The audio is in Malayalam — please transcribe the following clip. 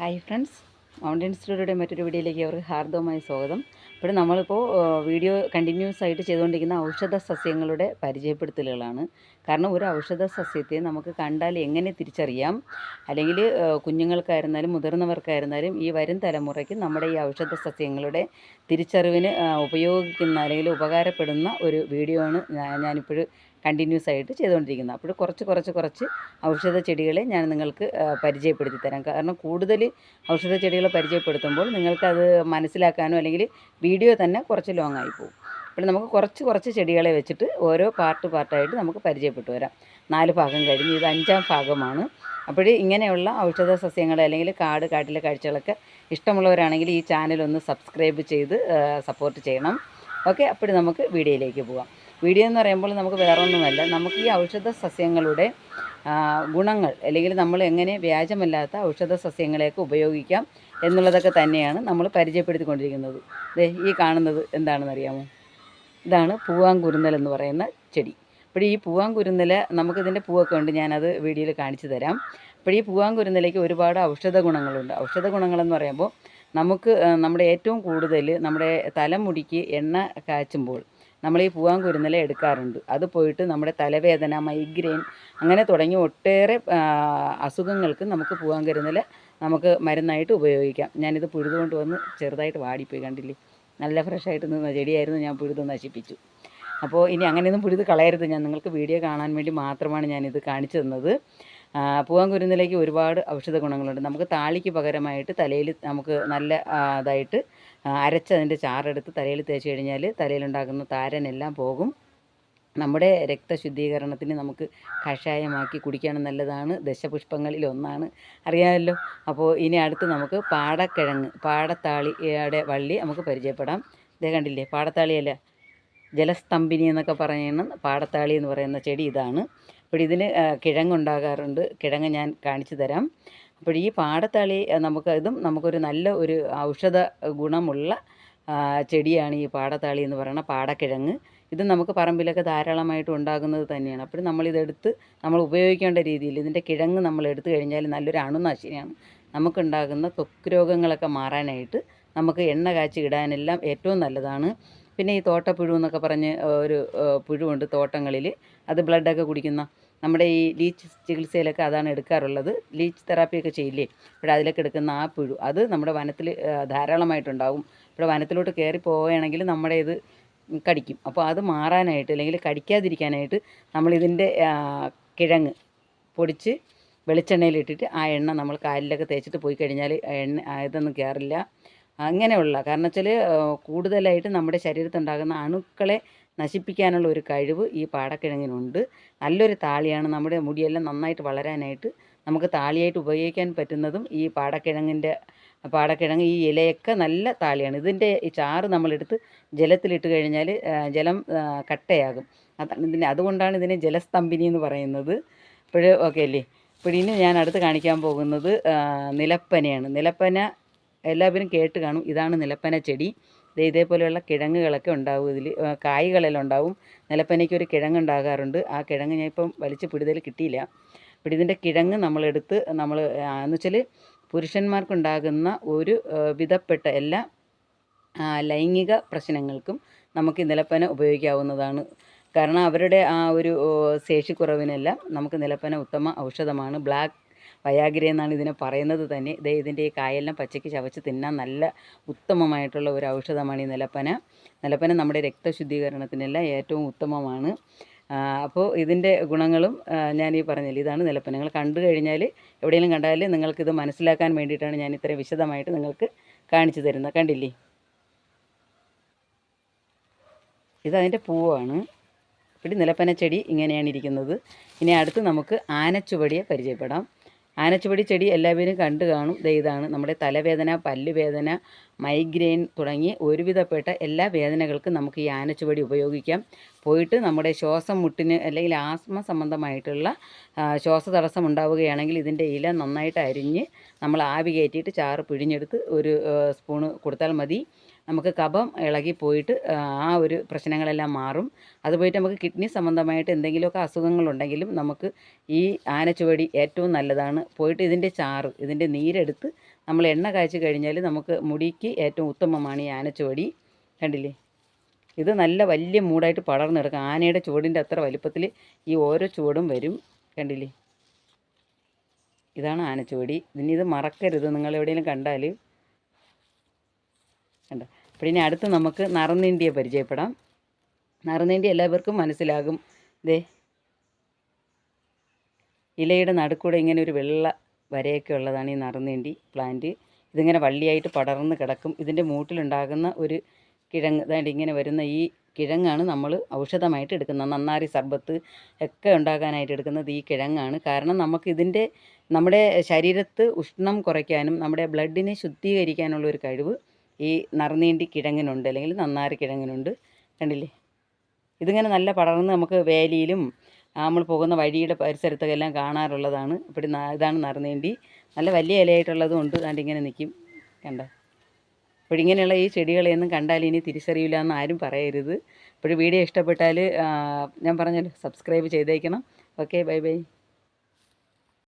Hi friends. മൗണ്ടൻ സ്റ്റോറിയുടെ മറ്റൊരു വീഡിയോയിലേക്ക് അവർക്ക് ഹാർദവമായ സ്വാഗതം. ഇവിടെ നമ്മളിപ്പോൾ വീഡിയോ കണ്ടിന്യൂസ് ആയിട്ട് ചെയ്തുകൊണ്ടിരിക്കുന്ന ഔഷധ സസ്യങ്ങളുടെ പരിചയപ്പെടുത്തലുകളാണ്. കാരണം ഒരു ഔഷധ സസ്യത്തെ നമുക്ക് കണ്ടാൽ എങ്ങനെ തിരിച്ചറിയാം? അല്ലെങ്കിൽ കുഞ്ഞുങ്ങൾക്കായിരുന്നാലും മുതിർന്നവർക്കായിരുന്നാലും ഈ വരും തലമുറയ്ക്ക് നമ്മുടെ ഈ ഔഷധ സസ്യങ്ങളുടെ തിരിച്ചറിവിന് ഉപയോഗിക്കുന്ന അല്ലെങ്കിൽ ഉപകാരപ്പെടുന്ന ഒരു വീഡിയോ ആണ് ഞാനിപ്പോഴും കണ്ടിന്യൂസ് ആയിട്ട് ചെയ്തുകൊണ്ടിരിക്കുന്നത് അപ്പോൾ കുറച്ച് കുറച്ച് കുറച്ച് ഔഷധ ചെടികളെ ഞാൻ നിങ്ങൾക്ക് പരിചയപ്പെടുത്തി തരാം. കാരണം കൂടുതൽ ഔഷധ ചെടികളെ പരിചയപ്പെടുത്തുമ്പോൾ നിങ്ങൾക്കത് മനസ്സിലാക്കാനോ അല്ലെങ്കിൽ വീഡിയോ തന്നെ കുറച്ച് ലോങ് ആയി പോകും. അപ്പോൾ നമുക്ക് കുറച്ച് കുറച്ച് ചെടികളെ വെച്ചിട്ട് ഓരോ പാർട്ട് പാർട്ടായിട്ട് നമുക്ക് പരിചയപ്പെട്ടു വരാം. നാല് ഭാഗം കഴിഞ്ഞ് ഇത് അഞ്ചാം ഭാഗമാണ്. അപ്പോൾ ഇങ്ങനെയുള്ള ഔഷധ സസ്യങ്ങൾ അല്ലെങ്കിൽ കാട് കാട്ടിലെ കാഴ്ചകളൊക്കെ ഇഷ്ടമുള്ളവരാണെങ്കിൽ ഈ ചാനൽ ഒന്ന് സബ്സ്ക്രൈബ് ചെയ്ത് സപ്പോർട്ട് ചെയ്യണം. ഓക്കെ അപ്പോൾ നമുക്ക് വീഡിയോയിലേക്ക് പോവാം. വീഡിയോ എന്ന് പറയുമ്പോൾ നമുക്ക് വേറെ ഒന്നുമല്ല നമുക്ക് ഈ ഔഷധ സസ്യങ്ങളുടെ ഗുണങ്ങൾ അല്ലെങ്കിൽ നമ്മൾ എങ്ങനെ വ്യാജമല്ലാത്ത ഔഷധ സസ്യങ്ങളെയൊക്കെ ഉപയോഗിക്കാം എന്നുള്ളതൊക്കെ തന്നെയാണ് നമ്മൾ പരിചയപ്പെടുത്തിക്കൊണ്ടിരിക്കുന്നത്. ദേ ഈ കാണുന്നത് എന്താണെന്ന് അറിയാമോ ഇതാണ് പൂവാങ്കുരുന്നൽ എന്ന് പറയുന്ന ചെടി. അപ്പോൾ ഈ പൂവാങ്കുരുന്നൽ നമുക്കിതിന്റെ പൂവൊക്കെ ഉണ്ട് ഞാനത് വീഡിയോയിൽ കാണിച്ചു തരാം. അപ്പോൾ ഈ പൂവാങ്കുരുന്നലേക്ക് ഒരുപാട് ഔഷധ ഗുണങ്ങളുണ്ട്. ഔഷധ ഗുണങ്ങളെന്ന് പറയുമ്പോൾ നമുക്ക് നമ്മുടെ ഏറ്റവും കൂടുതൽ നമ്മുടെ തലമുടിക്ക് എണ്ണ കാച്ചുമ്പോൾ നമ്മൾ ഈ പൂവാൻ കുരുന്നില എടുക്കാറുണ്ട്. അത് പോയിട്ട് നമ്മുടെ തലവേദന മൈഗ്രെയിൻ അങ്ങനെ തുടങ്ങി ഒട്ടേറെ അസുഖങ്ങൾക്ക് നമുക്ക് പൂവാൻ കുരുന്നില നമുക്ക് മരുന്നായിട്ട് ഉപയോഗിക്കാം. ഞാനിത് പുഴുതുകൊണ്ട് വന്ന് ചെറുതായിട്ട് വാടിപ്പോയി കണ്ടില്ലേ? നല്ല ഫ്രഷായിട്ട് നിന്ന ചെടിയായിരുന്നു ഞാൻ പുഴുത് നശിപ്പിച്ചു. അപ്പോൾ ഇനി അങ്ങനെയൊന്നും പുഴുത് കളയരുത്. ഞാൻ നിങ്ങൾക്ക് വീഡിയോ കാണാൻ വേണ്ടി മാത്രമാണ് ഞാനിത് കാണിച്ചു തന്നത്. പൂവാങ്കുരുന്നിലേക്ക് ഒരുപാട് ഔഷധ ഗുണങ്ങളുണ്ട്. നമുക്ക് താളിക്ക് പകരമായിട്ട് തലയിൽ നമുക്ക് നല്ല ഇതായിട്ട് അരച്ചതിന്റെ ചാറെടുത്ത് തലയിൽ തേച്ച് കഴിഞ്ഞാൽ തലയിലുണ്ടാകുന്ന താരനെല്ലാം പോകും. നമ്മുടെ രക്തശുദ്ധീകരണത്തിന് നമുക്ക് കഷായമാക്കി കുടിക്കാനും നല്ലതാണ്. ദശപുഷ്പങ്ങളിൽ ഒന്നാണ്. അറിയാമല്ലോ? അപ്പോൾ ഇനി അടുത്ത് നമുക്ക് പാടക്കിഴങ്ങ് പാടത്താളിയുടെ വള്ളി നമുക്ക് പരിചയപ്പെടാം. ഇതേ കണ്ടില്ലേ? പാടത്താളിയല്ല. ജലസ്തംഭിനി എന്നൊക്കെ പറയുന്ന പാടത്താളി എന്ന് പറയുന്ന ചെടി ഇതാണ്. അപ്പോൾ ഇതിന് കിഴങ്ങുണ്ടാകാറുണ്ട്. കിഴങ്ങ് ഞാൻ കാണിച്ചു തരാം. അപ്പോൾ ഈ പാടത്താളി നമുക്ക് ഇതും നമുക്കൊരു നല്ല ഒരു ഔഷധ ഗുണമുള്ള ചെടിയാണ് ഈ പാടത്താളി എന്ന് പറയുന്ന പാടക്കിഴങ്ങ്. ഇത് നമുക്ക് പറമ്പിലൊക്കെ ധാരാളമായിട്ട് ഉണ്ടാകുന്നത് തന്നെയാണ്. അപ്പോൾ നമ്മളിതെടുത്ത് നമ്മൾ ഉപയോഗിക്കേണ്ട രീതിയിൽ ഇതിന്റെ കിഴങ്ങ് നമ്മൾ എടുത്തു കഴിഞ്ഞാൽ നല്ലൊരു അണുനാശിനിയാണ്. നമുക്കുണ്ടാകുന്ന ത്വക്ക് രോഗങ്ങളൊക്കെ മാറാനായിട്ട് നമുക്ക് എണ്ണ കാച്ചി ഇടാനെല്ലാം ഏറ്റവും നല്ലതാണ്. പിന്നെ ഈ തോട്ടപ്പുഴു എന്നൊക്കെ പറഞ്ഞ് ഒരു പുഴുവുണ്ട് തോട്ടങ്ങളിൽ. അത് ബ്ലഡൊക്കെ കുടിക്കുന്ന നമ്മുടെ ഈ ലീച്ച് ചികിത്സയിലൊക്കെ അതാണ് എടുക്കാറുള്ളത്. ലീച്ച് തെറാപ്പിയൊക്കെ ചെയ്യില്ലേ? അപ്പോൾ അതിലൊക്കെ എടുക്കുന്ന ആ പുഴു. അത് നമ്മുടെ വനത്തിൽ ധാരാളമായിട്ടുണ്ടാകും ഇവിടെ വനത്തിലോട്ട് കയറി പോവുകയാണെങ്കിൽ നമ്മുടെ ഇത് കടിക്കും. അപ്പോൾ അത് മാറാനായിട്ട് അല്ലെങ്കിൽ കടിക്കാതിരിക്കാനായിട്ട് നമ്മളിതിന്റെ കിഴങ്ങ് പൊടിച്ച് വെളിച്ചെണ്ണയിലിട്ടിട്ട് ആ എണ്ണ നമ്മൾ കാലിലൊക്കെ തേച്ചിട്ട് പോയി കഴിഞ്ഞാൽ എണ്ണ ഇതൊന്നും കയറില്ല അങ്ങനെയുള്ള കാരണം വെച്ചാൽ കൂടുതലായിട്ട് നമ്മുടെ ശരീരത്തുണ്ടാകുന്ന അണുക്കളെ നശിപ്പിക്കാനുള്ള ഒരു കഴിവ് ഈ പാടക്കിഴങ്ങിനുണ്ട്. നല്ലൊരു താളിയാണ്. നമ്മുടെ മുടിയെല്ലാം നന്നായിട്ട് വളരാനായിട്ട് നമുക്ക് താളിയായിട്ട് ഉപയോഗിക്കാൻ പറ്റുന്നതും ഈ പാടക്കിഴങ്ങിന്റെ പാടക്കിഴങ്ങ് ഈ ഇലയൊക്കെ നല്ല താളിയാണ്. ഇതിന്റെ ഈ ചാറ് നമ്മളെടുത്ത് ജലത്തിലിട്ട് കഴിഞ്ഞാൽ ജലം കട്ടയാകും. അതാണ് ഇതിന് അതുകൊണ്ടാണ് ഇതിനെ ജലസ്തംഭിനി എന്ന് പറയുന്നത്. ഇപ്പോഴും ഓക്കെ അല്ലേ? ഇപ്പോൾ ഇനി ഞാൻ അടുത്ത് കാണിക്കാൻ പോകുന്നത് നിലപ്പനയാണ്. നിലപ്പന എല്ലാവരും കേട്ട് കാണും. ഇതാണ് നിലപ്പന ചെടി. ഇതേപോലെയുള്ള കിഴങ്ങുകളൊക്കെ ഉണ്ടാവും ഇതിൽ കായ്കളെല്ലാം ഉണ്ടാവും. നിലപ്പനയ്ക്ക് ഒരു കിഴങ്ങ് ഉണ്ടാകാറുണ്ട്. ആ കിഴങ്ങ് ഞാൻ ഇപ്പം വലിച്ച് പിടിതൽ കിട്ടിയില്ല. അപ്പോൾ ഇതിന്റെ കിഴങ്ങ് നമ്മളെടുത്ത് നമ്മൾ എന്ന് വെച്ചാൽ പുരുഷന്മാർക്കുണ്ടാകുന്ന ഒരു വിധപ്പെട്ട എല്ലാ ലൈംഗിക പ്രശ്നങ്ങൾക്കും നമുക്ക് നിലപ്പന ഉപയോഗിക്കാവുന്നതാണ്. കാരണം അവരുടെ ആ ഒരു ശേഷിക്കുറവിനെല്ലാം നമുക്ക് നിലപ്പന ഉത്തമ ഔഷധമാണ്. ബ്ലാക്ക് വയാഗ്ര എന്നാണ് ഇതിനെ പറയുന്നത് തന്നെ. ദേ ഇതിന്റെ ഈ കായെല്ലാം പച്ചയ്ക്ക് ചവച്ച് തിന്നാൻ നല്ല ഉത്തമമായിട്ടുള്ള ഒരു ഔഷധമാണ് ഈ നിലപ്പന. നിലപ്പന നമ്മുടെ രക്തശുദ്ധീകരണത്തിനെല്ലാം ഏറ്റവും ഉത്തമമാണ്. അപ്പോൾ ഇതിന്റെ ഗുണങ്ങളും ഞാൻ ഈ പറഞ്ഞില്ല ഇതാണ് നിലപ്പന നിങ്ങൾ കണ്ടു കഴിഞ്ഞാൽ എവിടെയെങ്കിലും കണ്ടാൽ നിങ്ങൾക്കിത് മനസ്സിലാക്കാൻ വേണ്ടിയിട്ടാണ് ഞാൻ ഇത്രയും വിശദമായിട്ട് നിങ്ങൾക്ക് കാണിച്ചു തരുന്നത്. കണ്ടില്ലേ? ഇതതിന്റെ പൂവാണ്. ഇവിടെ നിലപ്പന ചെടി ഇങ്ങനെയാണ് ഇരിക്കുന്നത്. ഇനി അടുത്ത് നമുക്ക് ആനച്ചുവടിയെ പരിചയപ്പെടാം. ആനച്ചുവടി ചെടി എല്ലാവരും കണ്ടു കാണും. ഇതാണ് നമ്മുടെ തലവേദന പല്ലുവേദന മൈഗ്രെയിൻ തുടങ്ങി ഒരുവിധപ്പെട്ട എല്ലാ വേദനകൾക്കും നമുക്ക് ഈ ആനച്ചുവടി ഉപയോഗിക്കാം. പോയിട്ട് നമ്മുടെ ശ്വാസം മുട്ടിന് അല്ലെങ്കിൽ ആസ്മ സംബന്ധമായിട്ടുള്ള ശ്വാസ ശ്വാസതടസ്സം ഉണ്ടാവുകയാണെങ്കിൽ ഇതിന്റെ ഇല നന്നായിട്ട് അരിഞ്ഞ് നമ്മൾ ആവി കയറ്റിയിട്ട് ചാറ് പിഴിഞ്ഞെടുത്ത് ഒരു സ്പൂണ് കൊടുത്താൽ മതി. നമുക്ക് കഫം ഇളകി പോയിട്ട് ആ ഒരു പ്രശ്നങ്ങളെല്ലാം മാറും. അത് പോയിട്ട് നമുക്ക് കിഡ്നി സംബന്ധമായിട്ട് എന്തെങ്കിലുമൊക്കെ അസുഖങ്ങളുണ്ടെങ്കിലും നമുക്ക് ഈ ആനച്ചുവടി ഏറ്റവും നല്ലതാണ്. പോയിട്ട് ഇതിന്റെ ചാറ് ഇതിന്റെ നീരെടുത്ത് നമ്മൾ എണ്ണ കാഴ്ച കഴിഞ്ഞാൽ നമുക്ക് മുടിക്ക് ഏറ്റവും ഉത്തമമാണ് ഈ ആനച്ചുവടി. കണ്ടില്ലേ? ഇത് നല്ല വലിയ മൂടായിട്ട് പടർന്നു കിടക്കും. ആനയുടെ ചുവടിന്റെ അത്ര വലിപ്പത്തിൽ ഈ ഓരോ ചുവടും വരും. കണ്ടില്ലേ? ഇതാണ് ആനച്ചുവടി. ഇനി ഇത് മറക്കരുത്. നിങ്ങൾ എവിടെയെങ്കിലും കണ്ടാൽ. കണ്ട? ഇനി അടുത്ത് നമുക്ക് നറുനീണ്ടിയെ പരിചയപ്പെടാം. നറുനീണ്ടി എല്ലാവർക്കും മനസ്സിലാകും. ദേ ഇലയുടെ നടുക്കൂടെ ഇങ്ങനെ ഒരു വെള്ള വരയൊക്കെ ഉള്ളതാണ് ഈ നറുനീണ്ടി പ്ലാന്റ്. ഇതിങ്ങനെ വള്ളിയായിട്ട് പടർന്ന് കിടക്കും. ഇതിന്റെ മൂട്ടിലുണ്ടാകുന്ന ഒരു കിഴങ്ങ് അതായത് ഇങ്ങനെ വരുന്ന ഈ കിഴങ്ങാണ് നമ്മൾ ഔഷധമായിട്ട് എടുക്കുന്നത്. നന്നാരി സർബത്ത് ഒക്കെ ഉണ്ടാക്കാനായിട്ട് എടുക്കുന്നത് ഈ കിഴങ്ങാണ്. കാരണം നമുക്ക് ഇതിന്റെ നമ്മുടെ ശരീരത്ത് ഉഷ്ണം കുറയ്ക്കാനും നമ്മുടെ ബ്ലഡിനെ ശുദ്ധീകരിക്കാനുള്ള ഒരു കഴിവ് ഈ നറുനീണ്ടി കിഴങ്ങിനുണ്ട് അല്ലെങ്കിൽ നന്നാരി കിഴങ്ങിനുണ്ട് കണ്ടില്ലേ? ഇതിങ്ങനെ നല്ല പടർന്ന് നമുക്ക് വേലിയിലും നമ്മൾ പോകുന്ന വഴിയുടെ പരിസരത്തൊക്കെ എല്ലാം കാണാറുള്ളതാണ്. ഇവിടെ ഇതാണ് നറുനീണ്ടി. നല്ല വലിയ ഇലയായിട്ടുള്ളതും ഉണ്ട്. കണ്ടിങ്ങനെ നിൽക്കും കണ്ട? അപ്പോൾ ഇങ്ങനെയുള്ള ഈ ചെടികളെയൊന്നും കണ്ടാൽ ഇനി തിരിച്ചറിയില്ല എന്ന് ആരും പറയരുത്. അപ്പോൾ വീഡിയോ ഇഷ്ടപ്പെട്ടാൽ ഞാൻ പറഞ്ഞല്ലോ സബ്സ്ക്രൈബ് ചെയ്തേക്കണം. Okay bye bye.